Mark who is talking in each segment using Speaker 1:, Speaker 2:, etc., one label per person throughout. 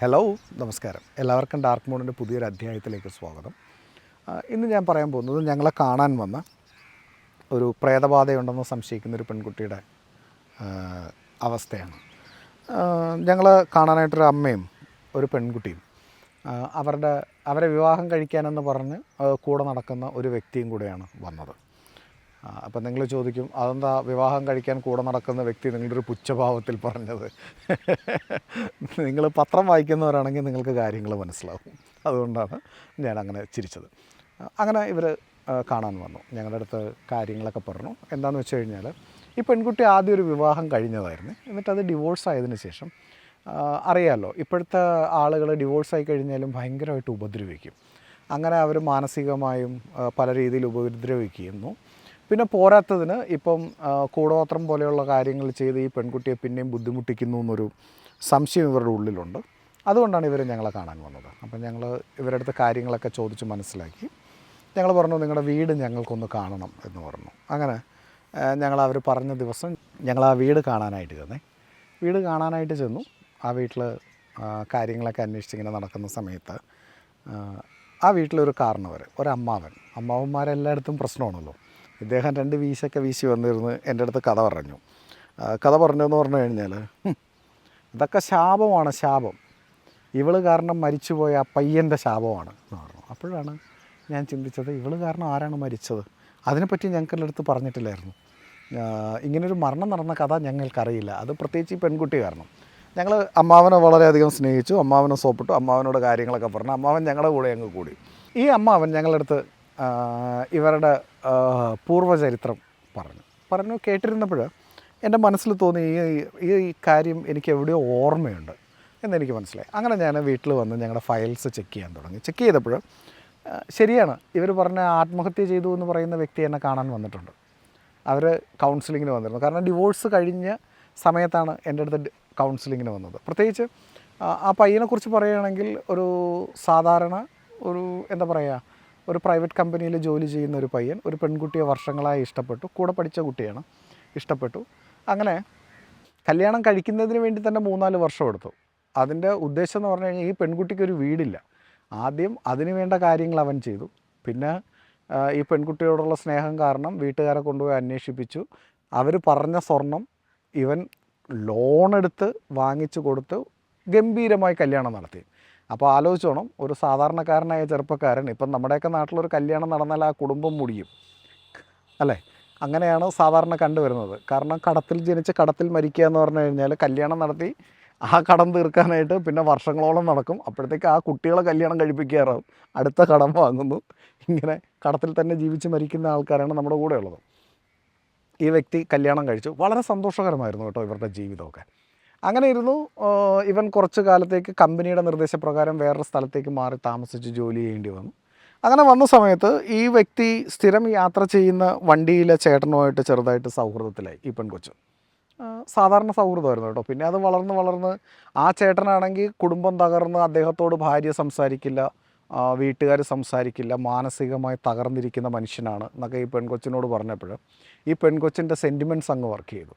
Speaker 1: Hello നമസ്കാരം. എല്ലാവർക്കും dark മോണിന്റെ പുതിയൊരു അധ്യായത്തിലേക്ക് സ്വാഗതം. ഇന്ന് ഞാൻ പറയാൻ പോകുന്നത് ഞങ്ങളെ കാണാൻ വന്ന ഒരു പ്രേതബാധയുണ്ടെന്ന് സംശയിക്കുന്ന ഒരു പെൺകുട്ടിയുടെ അവസ്ഥയാണ്. ഞങ്ങൾ കാണാനായിട്ടൊരു അമ്മയും ഒരു പെൺകുട്ടിയും അവരുടെ അവരെ വിവാഹം കഴിക്കാനെന്ന് പറഞ്ഞ് കൂടെ നടക്കുന്ന ഒരു വ്യക്തിയും കൂടെയാണ് വന്നത്. അപ്പം നിങ്ങൾ ചോദിക്കും അതെന്താ വിവാഹം കഴിക്കാൻ കൂടെ നടക്കുന്ന വ്യക്തി നിങ്ങളുടെ ഒരു പുച്ഛഭാവത്തിൽ പറഞ്ഞത്? നിങ്ങൾ പത്രം വായിക്കുന്നവരാണെങ്കിൽ നിങ്ങൾക്ക് കാര്യങ്ങൾ മനസ്സിലാവും. അതുകൊണ്ടാണ് ഞാൻ അങ്ങനെ ചിരിച്ചത്. അങ്ങനെ ഇവർ കാണാൻ വന്നു. ഞങ്ങളുടെ അടുത്ത് കാര്യങ്ങളൊക്കെ പറഞ്ഞു. എന്താണെന്ന് വെച്ച് കഴിഞ്ഞാൽ ഈ പെൺകുട്ടി ആദ്യം ഒരു വിവാഹം കഴിഞ്ഞതായിരുന്നു. എന്നിട്ട് അത് ഡിവോഴ്സ് ആയതിനു ശേഷം അറിയാമല്ലോ ഇപ്പോഴത്തെ ആളുകൾ ഡിവോഴ്സ് ആയി കഴിഞ്ഞാലും ഭയങ്കരമായിട്ട് ഉപദ്രവിക്കും. അങ്ങനെ അവർ മാനസികമായും പല രീതിയിൽ ഉപദ്രവിക്കുന്നു. പിന്നെ പോരാത്തതിന് ഇപ്പം കൂടോത്രം പോലെയുള്ള കാര്യങ്ങൾ ചെയ്ത് ഈ പെൺകുട്ടിയെ പിന്നെയും ബുദ്ധിമുട്ടിക്കുന്നു എന്നൊരു സംശയം ഇവരുടെ ഉള്ളിലുണ്ട്. അതുകൊണ്ടാണ് ഇവർ ഞങ്ങളെ കാണാൻ വന്നത്. അപ്പം ഞങ്ങൾ ഇവരുടെ അടുത്ത് കാര്യങ്ങളൊക്കെ ചോദിച്ച് മനസ്സിലാക്കി. ഞങ്ങൾ പറഞ്ഞു നിങ്ങളുടെ വീട് ഞങ്ങൾക്കൊന്ന് കാണണം എന്ന് പറഞ്ഞു. അങ്ങനെ ഞങ്ങൾ അവർ പറഞ്ഞ ദിവസം ഞങ്ങൾ ആ വീട് കാണാനായിട്ട് ചെന്നേ. വീട് കാണാനായിട്ട് ചെന്നു. ആ വീട്ടിൽ കാര്യങ്ങളൊക്കെ അന്വേഷിച്ചിങ്ങനെ നടക്കുന്ന സമയത്ത് ആ വീട്ടിലൊരു കാരണവർ ഒരു അമ്മാവൻ അമ്മാവന്മാരെല്ലായിടത്തും പ്രശ്നമാണല്ലോ. ഇദ്ദേഹം രണ്ട് വീശൊക്കെ വീശി വന്നിരുന്ന് എന്റെ അടുത്ത് കഥ പറഞ്ഞു. കഥ പറഞ്ഞതെന്ന് പറഞ്ഞു കഴിഞ്ഞാൽ "ഹും, ഇതൊക്കെ ശാപമാണ് ശാപം. ഇവൾ കാരണം മരിച്ചുപോയ ആ പയ്യന്റെ ശാപമാണ് എന്ന് പറഞ്ഞു. അപ്പോഴാണ് ഞാൻ ചിന്തിച്ചത് ഇവൾ കാരണം ആരാണ് മരിച്ചത്? അതിനെപ്പറ്റി ഞങ്ങൾക്ക് അടുത്ത് പറഞ്ഞിട്ടില്ലായിരുന്നു. ഇങ്ങനൊരു മരണം നടന്ന കഥ ഞങ്ങൾക്കറിയില്ല. അത് പ്രത്യേകിച്ച് ഈ പെൺകുട്ടി കാരണം. ഞങ്ങൾ അമ്മാവനെ വളരെയധികം സ്നേഹിച്ചു അമ്മാവനെ സോപ്പിട്ടു അമ്മാവനോട് കാര്യങ്ങളൊക്കെ പറഞ്ഞു. അമ്മാവൻ ഞങ്ങളുടെ കൂടെ അങ്ങ് കൂടി. ഈ അമ്മാവൻ ഞങ്ങളുടെ അടുത്ത് ഇവരുടെ പൂർവചരിത്രം പറഞ്ഞു. പറഞ്ഞു കേട്ടിരുന്നപ്പോൾ എന്റെ മനസ്സിൽ തോന്നി ഈ ഈ കാര്യം എനിക്ക് എവിടെയോ ഓർമ്മയുണ്ട് എന്നെനിക്ക് മനസ്സിലായി. അങ്ങനെ ഞാൻ വീട്ടിൽ വന്ന് ഞങ്ങളുടെ ഫയൽസ് ചെക്ക് ചെയ്യാൻ തുടങ്ങി. ചെക്ക് ചെയ്തപ്പോൾ ശരിയാണ്. ഇവർ പറഞ്ഞ ആത്മഹത്യ ചെയ്തു എന്ന് പറയുന്ന വ്യക്തി എന്നെ കാണാൻ വന്നിട്ടുണ്ട്. അവർ കൗൺസിലിങ്ങിന് വന്നിരുന്നു. കാരണം ഡിവോഴ്സ് കഴിഞ്ഞ സമയത്താണ് എന്റെ അടുത്ത് കൗൺസിലിങ്ങിന് വന്നത്. പ്രത്യേകിച്ച് ആ- പയ്യനെക്കുറിച്ച് പറയുകയാണെങ്കിൽ ഒരു സാധാരണ ഒരു എന്താ പറയുക ഒരു പ്രൈവറ്റ് കമ്പനിയിൽ ജോലി ചെയ്യുന്ന ഒരു പയ്യൻ ഒരു പെൺകുട്ടിയെ വർഷങ്ങളായി ഇഷ്ടപ്പെട്ടു കൂടെ പഠിച്ച കുട്ടിയാണ് ഇഷ്ടപ്പെട്ടു. അങ്ങനെ കല്യാണം കഴിക്കുന്നതിന് വേണ്ടി തന്നെ മൂന്നാൽ വർഷം എടുത്തു. അതിന്റെ ഉദ്ദേശം എന്ന് പറഞ്ഞു കഴിഞ്ഞാൽ ഈ പെൺകുട്ടിക്ക് ഒരു വീടില്ല. ആദ്യം അതിന് വേണ്ട കാര്യങ്ങൾ അവൻ ചെയ്തു. പിന്നെ ഈ പെൺകുട്ടിയോടുള്ള സ്നേഹം കാരണം വീട്ടുകാരെ കൊണ്ടുപോയി അന്വേഷിപ്പിച്ചു. അവർ പറഞ്ഞ സ്വർണം ഇവൻ ലോണെടുത്ത് വാങ്ങിച്ചു കൊടുത്ത് ഗംഭീരമായി കല്യാണം നടത്തി. അപ്പോൾ ആലോചിച്ചോണം ഒരു സാധാരണക്കാരനായ ചെറുപ്പക്കാരൻ ഇപ്പം നമ്മുടെയൊക്കെ നാട്ടിലൊരു കല്യാണം നടന്നാൽ ആ കുടുംബം മുടിയും. അല്ലേ? അങ്ങനെയാണ് സാധാരണ കണ്ടുവരുന്നത്. കാരണം കടത്തിൽ ജനിച്ച് കടത്തിൽ മരിക്കുക എന്ന് പറഞ്ഞു കഴിഞ്ഞാൽ കല്യാണം നടത്തി ആ കടം തീർക്കാനായിട്ട് പിന്നെ വർഷങ്ങളോളം നടക്കും. അപ്പോഴത്തേക്ക് ആ കുട്ടികളെ കല്യാണം കഴിപ്പിക്കാറാവും. അടുത്ത കടം വാങ്ങുന്നു. ഇങ്ങനെ കടത്തിൽ തന്നെ ജീവിച്ച് മരിക്കുന്ന ആൾക്കാരാണ് നമ്മുടെ കൂടെ ഉള്ളത്. ഈ വ്യക്തി കല്യാണം കഴിച്ചു. വളരെ സന്തോഷകരമായിരുന്നു കേട്ടോ ഇവരുടെ ജീവിതമൊക്കെ. അങ്ങനെ ഇരുന്നു ഇവൻ കുറച്ച് കാലത്തേക്ക് കമ്പനിയുടെ നിർദ്ദേശപ്രകാരം വേറൊരു സ്ഥലത്തേക്ക് മാറി താമസിച്ച് ജോലി ചെയ്യേണ്ടി വന്നു. അങ്ങനെ വന്ന സമയത്ത് ഈ വ്യക്തി സ്ഥിരം യാത്ര ചെയ്യുന്ന വണ്ടിയിലെ ചേട്ടനുമായിട്ട് ചെറുതായിട്ട് സൗഹൃദത്തിലായി ഈ പെൺകൊച്ചു. സാധാരണ സൗഹൃദമായിരുന്നു കേട്ടോ. പിന്നെ അത് വളർന്ന് വളർന്ന് ആ ചേട്ടനാണെങ്കിൽ കുടുംബം തകർന്ന് അദ്ദേഹത്തോട് ഭാര്യ സംസാരിക്കില്ല വീട്ടുകാർ സംസാരിക്കില്ല മാനസികമായി തകർന്നിരിക്കുന്ന മനുഷ്യനാണ് എന്നൊക്കെ ഈ പെൺകൊച്ചിനോട് പറഞ്ഞപ്പോൾ ഈ പെൺകൊച്ചിന്റെ സെന്റിമെന്റ്സ് അങ്ങ് വർക്ക് ചെയ്തു.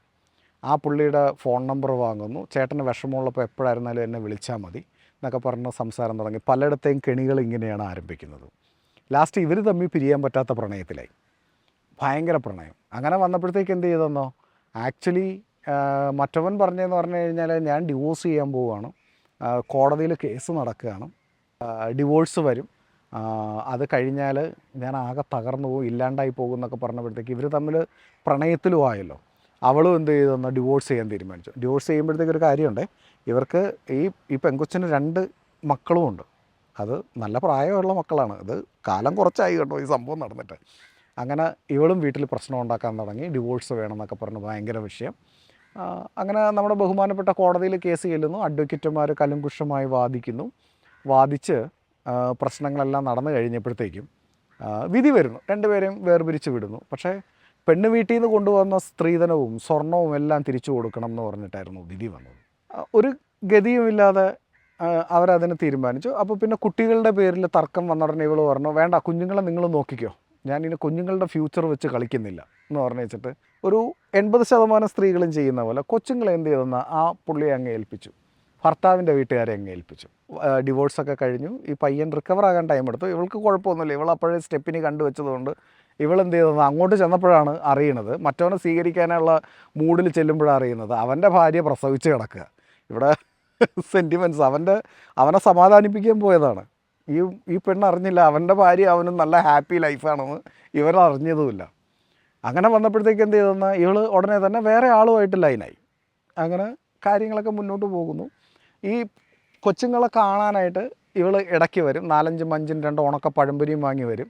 Speaker 1: ആ പുള്ളിയുടെ ഫോൺ നമ്പർ വാങ്ങുന്നു. ചേട്ടന് വിഷമമുള്ളപ്പോൾ എപ്പോഴായിരുന്നാലും എന്നെ വിളിച്ചാൽ മതി എന്നൊക്കെ പറഞ്ഞ് സംസാരം തുടങ്ങി. പലയിടത്തെയും കെണികൾ ഇങ്ങനെയാണ് ആരംഭിക്കുന്നത്. ലാസ്റ്റ് ഇവർ തമ്മിൽ പിരിയാൻ പറ്റാത്ത പ്രണയത്തിലായി. ഭയങ്കര പ്രണയം. അങ്ങനെ വന്നപ്പോഴത്തേക്ക് എന്ത് ചെയ്തെന്നോ? ആക്ച്വലി മറ്റവൻ പറഞ്ഞതെന്ന് പറഞ്ഞു കഴിഞ്ഞാൽ ഞാൻ ഡിവോഴ്സ് ചെയ്യാൻ പോവുകയാണ്. കോടതിയിൽ കേസ് നടക്കുകയാണ്. ഡിവോഴ്സ് വരും. അത് കഴിഞ്ഞാൽ ഞാൻ ആകെ തകർന്നു പോകും ഇല്ലാണ്ടായി പോകും എന്നൊക്കെ പറഞ്ഞപ്പോഴത്തേക്ക് ഇവർ തമ്മിൽ പ്രണയത്തിലും ആയല്ലോ. അവളും എന്ത് ചെയ്തെന്ന് ഡിവോഴ്സ് ചെയ്യാൻ തീരുമാനിച്ചു. ഡിവോഴ്സ് ചെയ്യുമ്പോഴത്തേക്ക് ഒരു കാര്യമുണ്ട്. ഇവർക്ക് ഈ ഈ പെങ്കൊച്ചിന് രണ്ട് മക്കളും ഉണ്ട്. അത് നല്ല പ്രായമുള്ള മക്കളാണ്. അത് കാലം കുറച്ചായി കേട്ടോ ഈ സംഭവം നടന്നിട്ട്. അങ്ങനെ ഇവളും വീട്ടിൽ പ്രശ്നം ഉണ്ടാക്കാൻ തുടങ്ങി. ഡിവോഴ്സ് വേണമെന്നൊക്കെ പറഞ്ഞ്. ഭയങ്കര വിഷയം. അങ്ങനെ നമ്മുടെ ബഹുമാനപ്പെട്ട കോടതിയിൽ കേസ് ചെല്ലുന്നു. അഡ്വക്കേറ്റുമാർ കലുങ്കുഷമായി വാദിക്കുന്നു. വാദിച്ച് പ്രശ്നങ്ങളെല്ലാം നടന്നു കഴിഞ്ഞപ്പോഴത്തേക്കും വിധി വരുന്നു. രണ്ടുപേരെയും വേർപിരിച്ച് വിടുന്നു. പക്ഷേ പെണ്ണ് വീട്ടിൽ നിന്ന് കൊണ്ടുവന്ന സ്ത്രീധനവും സ്വർണവും എല്ലാം തിരിച്ചു കൊടുക്കണം എന്ന് പറഞ്ഞിട്ടായിരുന്നു വിധി വന്നത്. ഒരു ഗതിയുമില്ലാതെ അവരതിനെ തീരുമാനിച്ചു. അപ്പോൾ പിന്നെ കുട്ടികളുടെ പേരിൽ തർക്കം വന്ന ഉടനെ ഇവൾ പറഞ്ഞു വേണ്ട കുഞ്ഞുങ്ങളെ നിങ്ങൾ നോക്കിക്കോ. ഞാൻ ഇനി കുഞ്ഞുങ്ങളുടെ ഫ്യൂച്ചർ വെച്ച് കളിക്കുന്നില്ല എന്ന് പറഞ്ഞു വെച്ചിട്ട് ഒരു എൺപത് ശതമാനം സ്ത്രീകളും ചെയ്യുന്ന പോലെ കൊച്ചുങ്ങളെ എന്ത് ചെയ്തെന്ന് ആ പുള്ളിയെ അങ്ങ് ഏൽപ്പിച്ചു. ഭർത്താവിന്റെ വീട്ടുകാരെ അങ്ങ് ഏൽപ്പിച്ചു. ഡിവോഴ്സൊക്കെ കഴിഞ്ഞു. ഈ പയ്യൻ റിക്കവർ ആകാൻ ടൈം എടുത്തു ഇവൾക്ക് കുഴപ്പമൊന്നുമില്ല. ഇവൾ അപ്പോഴേ സ്റ്റെപ്പിന് കണ്ടുവച്ചതുകൊണ്ട് ഇവളെന്ത് ചെയ്തത് അങ്ങോട്ട് ചെന്നപ്പോഴാണ് അറിയണത്. മറ്റവനെ സ്വീകരിക്കാനുള്ള മൂഡിൽ ചെല്ലുമ്പോഴാണ് അറിയുന്നത്. അവന്റെ ഭാര്യ പ്രസവിച്ച് കിടക്കുക. ഇവിടെ സെന്റിമെന്റ്സ് അവന്റെ അവനെ സമാധാനിപ്പിക്കാൻ പോയതാണ്. ഈ ഈ പെണ്ണ് അറിഞ്ഞില്ല. അവന്റെ ഭാര്യ അവനും നല്ല ഹാപ്പി ലൈഫാണെന്ന് ഇവരറിഞ്ഞതുമില്ല അങ്ങനെ വന്നപ്പോഴത്തേക്ക് എന്ത് ചെയ്തെന്ന് ഇവൾ ഉടനെ തന്നെ വേറെ ആളുമായിട്ട് ലൈനായി അങ്ങനെ കാര്യങ്ങളൊക്കെ മുന്നോട്ട് പോകുന്നു. ഈ കൊച്ചുങ്ങളെ കാണാനായിട്ട് ഇവൾ ഇടയ്ക്ക് വരും. നാലഞ്ചും അഞ്ചും രണ്ട് ഉണക്ക പഴംപൊരിയും വാങ്ങി വരും.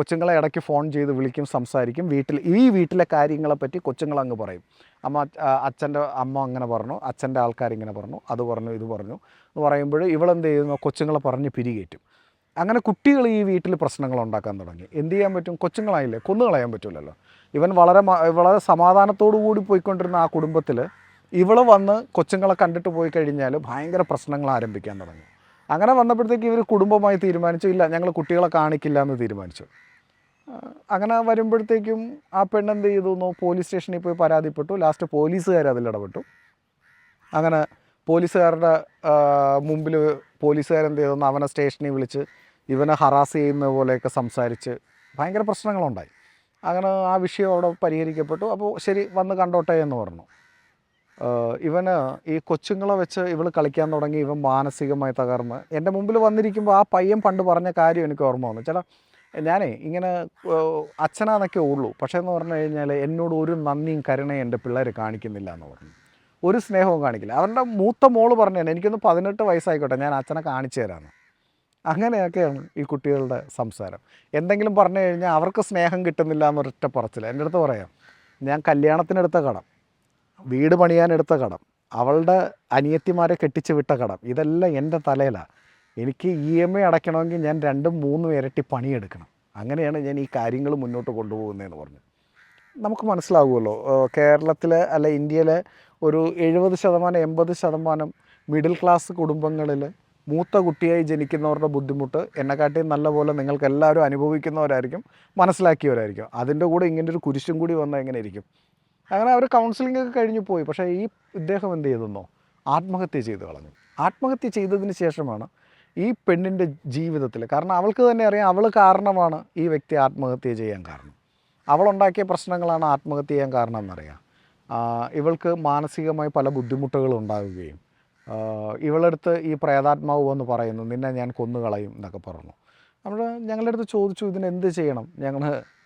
Speaker 1: കൊച്ചുങ്ങളെ ഇടയ്ക്ക് ഫോൺ ചെയ്ത് വിളിക്കും സംസാരിക്കും. വീട്ടിൽ ഈ വീട്ടിലെ കാര്യങ്ങളെപ്പറ്റി കൊച്ചുങ്ങൾ അങ്ങ് പറയും. അമ്മ അച്ഛന്റെ അമ്മ അങ്ങനെ പറഞ്ഞു അച്ഛന്റെ ആൾക്കാരിങ്ങനെ പറഞ്ഞു അത് പറഞ്ഞു ഇത് പറഞ്ഞു. എന്ന് പറയുമ്പോൾ ഇവളെന്ത് ചെയ്യുന്നു? കൊച്ചുങ്ങളെ പറഞ്ഞ് പിരികേറ്റും. അങ്ങനെ കുട്ടികൾ ഈ വീട്ടിൽ പ്രശ്നങ്ങൾ ഉണ്ടാക്കാൻ തുടങ്ങി. എന്ത് ചെയ്യാൻ പറ്റും? കൊച്ചുങ്ങളായില്ലേ? കൊന്നു കളയാൻ പറ്റില്ലല്ലോ. ഇവൻ വളരെ വളരെ സമാധാനത്തോടു കൂടി പോയിക്കൊണ്ടിരുന്ന ആ കുടുംബത്തിൽ ഇവൾ വന്ന് കൊച്ചുങ്ങളെ കണ്ടിട്ട് പോയി കഴിഞ്ഞാൽ ഭയങ്കര പ്രശ്നങ്ങൾ ആരംഭിക്കാൻ തുടങ്ങി. അങ്ങനെ വന്നപ്പോഴത്തേക്ക് ഇവർ കുടുംബമായി തീരുമാനിച്ചു ഇല്ല ഞങ്ങൾ കുട്ടികളെ കാണിക്കില്ല എന്ന് തീരുമാനിച്ചു. അങ്ങനെ വരുമ്പോഴത്തേക്കും ആ പെണ്ണെന്ത് ചെയ്തു പോലീസ് സ്റ്റേഷനിൽ പോയി പരാതിപ്പെട്ടു. ലാസ്റ്റ് പോലീസുകാർ അതിൽ ഇടപെട്ടു. അങ്ങനെ പോലീസുകാരുടെ മുമ്പിൽ പോലീസുകാരെന്ത് ചെയ്തെന്ന് അവനെ സ്റ്റേഷനിൽ വിളിച്ച് ഇവനെ ഹറാസ് ചെയ്യുന്ന പോലെയൊക്കെ സംസാരിച്ച് ഭയങ്കര പ്രശ്നങ്ങളുണ്ടായി. അങ്ങനെ ആ വിഷയം അവിടെ പരിഹരിക്കപ്പെട്ടു. അപ്പോൾ ശരി വന്ന് കണ്ടോട്ടെ എന്ന് പറഞ്ഞു. ഇവന് ഈ കൊച്ചുങ്ങളെ വെച്ച് ഇവൾ കളിക്കാൻ തുടങ്ങി. ഇവൻ മാനസികമായി തകർന്ന്. എന്റെ മുമ്പിൽ വന്നിരിക്കുമ്പോൾ ആ പയ്യൻ പണ്ട് പറഞ്ഞ കാര്യം എനിക്ക് ഓർമ്മ വന്നു. ചില ഞാനേ ഇങ്ങനെ അച്ഛനാന്നൊക്കെ ഉള്ളൂ. പക്ഷേ എന്ന് പറഞ്ഞു കഴിഞ്ഞാൽ എന്നോട് ഒരു നന്ദിയും കരുണയും എന്റെ പിള്ളേർ കാണിക്കുന്നില്ല എന്ന് പറഞ്ഞു. ഒരു സ്നേഹവും കാണിക്കില്ല. അവരുടെ മൂത്ത മോൾ പറഞ്ഞു തന്നെ എനിക്കൊന്ന് പതിനെട്ട് വയസ്സായിക്കോട്ടെ ഞാൻ അച്ഛനെ കാണിച്ചു തരാമെന്ന് അങ്ങനെയൊക്കെയാണ് ഈ കുട്ടികളുടെ സംസാരം. എന്തെങ്കിലും പറഞ്ഞു കഴിഞ്ഞാൽ അവർക്ക് സ്നേഹം കിട്ടുന്നില്ല എന്നൊരൊറ്റ പറച്ചില്ല എന്റെ അടുത്ത് പറയാം ഞാൻ കല്യാണത്തിനെടുത്ത കടം വീട് പണിയാനെടുത്ത കടം അവളുടെ അനിയത്തിമാരെ കെട്ടിച്ച് വിട്ട കടം ഇതെല്ലാം എന്റെ തലയിലാണ് എനിക്ക് ഇ എം ഐ അടയ്ക്കണമെങ്കിൽ ഞാൻ രണ്ടും മൂന്നും ഇരട്ടി പണിയെടുക്കണം. അങ്ങനെയാണ് ഞാൻ ഈ കാര്യങ്ങൾ മുന്നോട്ട് കൊണ്ടുപോകുന്നതെന്ന് പറഞ്ഞു നമുക്ക് മനസ്സിലാകുമല്ലോ കേരളത്തിലെ അല്ല ഇന്ത്യയിലെ ഒരു എഴുപത് ശതമാനം എൺപത് ശതമാനം മിഡിൽ ക്ലാസ് കുടുംബങ്ങളിൽ മൂത്ത കുട്ടിയായി ജനിക്കുന്നവരുടെ ബുദ്ധിമുട്ട് എന്നെക്കാട്ടിയും നല്ലപോലെ നിങ്ങൾക്ക് എല്ലാവരും അനുഭവിക്കുന്നവരായിരിക്കും മനസ്സിലാക്കിയവരായിരിക്കും. അതിന്റെ കൂടെ ഇങ്ങനെ ഒരു കുരിശും കൂടി വന്നാൽ എങ്ങനെ ഇരിക്കും? അങ്ങനെ അവർ കൗൺസിലിംഗ് ഒക്കെ കഴിഞ്ഞു പോയി. പക്ഷേ ഈ ഇദ്ദേഹം എന്ത് ചെയ്തെന്നോ? ആത്മഹത്യ ചെയ്ത് കളഞ്ഞു. ആത്മഹത്യ ചെയ്തതിന് ശേഷമാണ് ഈ പെണ്ണിന്റെ ജീവിതത്തിൽ കാരണം അവൾക്ക് തന്നെ അറിയാം അവൾ കാരണമാണ് ഈ വ്യക്തി ആത്മഹത്യ ചെയ്യാൻ കാരണം. അവളുണ്ടാക്കിയ പ്രശ്നങ്ങളാണ് ആത്മഹത്യ ചെയ്യാൻ കാരണം എന്നറിയാം. ഇവൾക്ക് മാനസികമായി പല ബുദ്ധിമുട്ടുകളും ഉണ്ടാവുകയും ഇവളടുത്ത് ഈ പ്രേതാത്മാവ് എന്ന് പറയുന്നു നിന്നെ ഞാൻ കൊന്നുകളയും എന്നൊക്കെ പറഞ്ഞു. നമ്മൾ ഞങ്ങളുടെ അടുത്ത് ചോദിച്ചു ഇതിന് എന്ത് ചെയ്യണം? ഞങ്ങൾ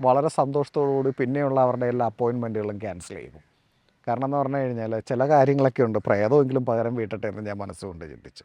Speaker 1: വളരെ സന്തോഷത്തോടുകൂടി പിന്നെയുള്ള അവരുടെ എല്ലാ അപ്പോയിൻമെന്റുകളും ക്യാൻസൽ ചെയ്തു. കാരണം എന്ന് പറഞ്ഞു കഴിഞ്ഞാൽ ചില കാര്യങ്ങളൊക്കെ ഉണ്ട്. പ്രേതമെങ്കിലും പകരം വീട്ടട്ടെ എന്ന് ഞാൻ മനസ്സുകൊണ്ട് ചിന്തിച്ചു.